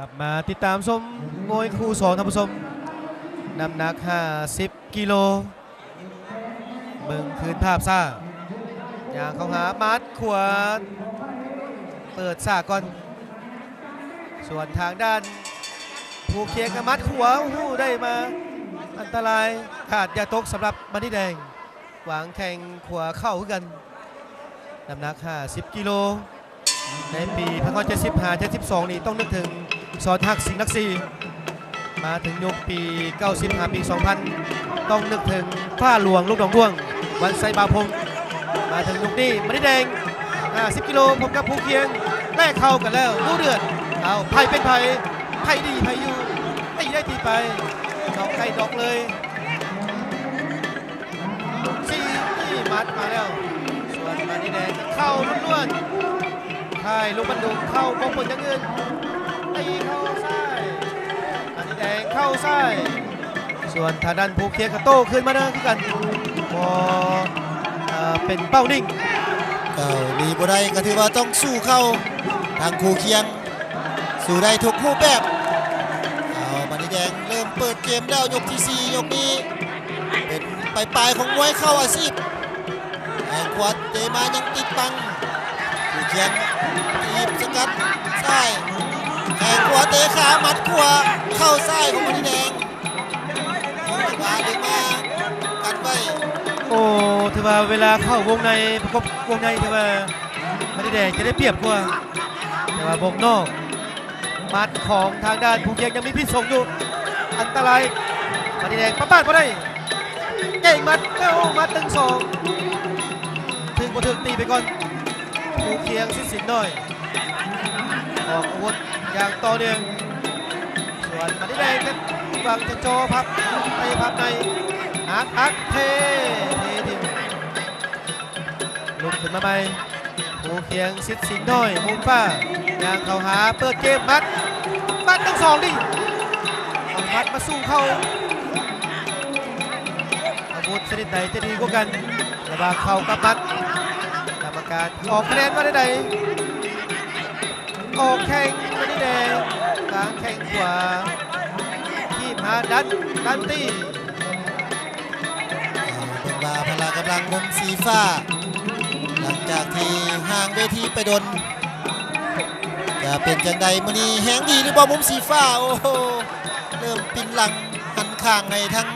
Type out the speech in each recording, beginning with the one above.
กลับมาติดตามชมมวยคู่สองท่านผู้ชมน้ำหนัก 50 กิโลเบิ่งคืนภาพซ่าอย่างเข้าหามัดขวาเปิดซ่าก่อน ส่วนทางด้านผู้เคียงกับมัดขวาโอ้ได้มา อันตรายขาดยาตกสำหรับมันนี่แดงหวางแข่งขวาเข้ากันน้ำหนัก 50 กิโลในปี1975 72นี่ต้องนึกถึง สอนทักสิงห์ลักซีมาถึงยุคปี 95 ปี 2000 ต้องนึกถึงผ้าหลวงลูกดองด้วง วันไซบาพงมาถึงยุคนี้มันนี่แดง50กิโลผมกับผู้เคียงแลกเข้ากันแล้วรู้เดือดเอาไพ่เป็นไพ่ไพ่ดีไพ่อยู่ตีได้ตีไปดอกไก่ดอกเลยสี่ที่มัดมาแล้ว ส่วนมันนี่แดงเข้าล้วนๆ ใช่ลูกบรรดุเข้าบงผลย่างอื่นตีเข้าซ้ายอันนี้แดงเข้าซ้ายส่วนทางด้านภูเคียกโต้ขึ้นมาเด้อคือกันพอเอ่อเป็นเป้านิ่งเก่าดีบ่ได้ก็ถือว่าต้องสู้เข้าทางคู่เคียง สู้ได้ทุกรูปแบบเอาบันนี้แดงเริ่มเปิดเกมแล้วยกที่ 4 ยกนี้ เป็นปลายปลายของมวยเข้าอาชีพแองขวาเตมายังติดบัง เคียงทีบสกัดซ้ายแองขวาเตะขามัดขวาเข้าซ้ายของบันแดงมาดึงมากันไว้โอ้ถือว่าเวลาเข้าวงในประกบวงในถือว่ามันแดงจะได้เปรียบกว่าแต่ว่าวงนอกมัดของทางด้านภูเคียงยังมีพิษสงอยู่อันตรายมันแดงป้าป้าดมาได้เก่งมัดเอ้ามัดตึงสองถึงบ่ถึงตีไปก่อน ภูเคียงสิ้นสินหน่อยออกอาวุธอย่างต่อเนื่องส่วนมันนี่แดงก็ฟังจะโจพับไปพับในอักอักเทเททิมลุกขึ้นมาใหม่ภูเคียงสิทธิ์สิงห์น้อยมุมฟ้ายางเข้าหาเปิดเกมมัดมัดทั้งสองดิเอามัดมาสู้เข้าอาวุธชนิดไหนจะดีกว่ากันระหว่างเข่ากับมัด กรรมการออกคะแนนมาได้ใดออกแข่งมาได้แดงกลางแข่งขวาที่มาดันดันตีเป็นว่าพละกำลังมุมสีฟ้า หลังจากที่ห่างเวทีไปดนจะเป็นจังใดมือนี้แหงดีหรือบ่มุมสีฟ้าโอ้โหเริ่มปินหลังหันข้างให้ทั้ง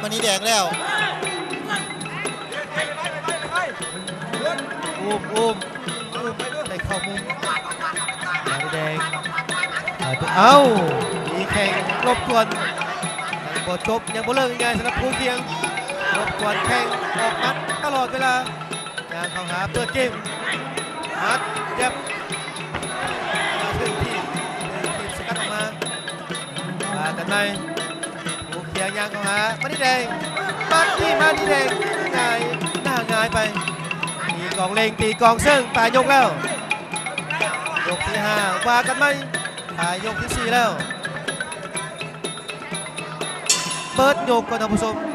มือนี้แดงแล้ว อุ้มอุ้มอุ้มได้เข้ามุมมาด้แดงเอาตัวเอ้ามีแข่งรบกวนบ่จบยังบ่เลิกง่ายๆสำหรับภูเคียงรบกวนแข่งออกมัดตลอดเวลายางเข้าหาเปิดเกมมัดเย็บมาถึงที่ที่สกัดออกมามากันในผูเขียงยางเข้าหามานี่แดงมาที่มานี่แดงยหน้าง่ายไปตีก องเลงตีกองซึ่งตายยกแล้ว ยกที่ห้าว่ากันไหมตายยกที่สี่แล้ว เปิดยกก่อนท่านผู้ชม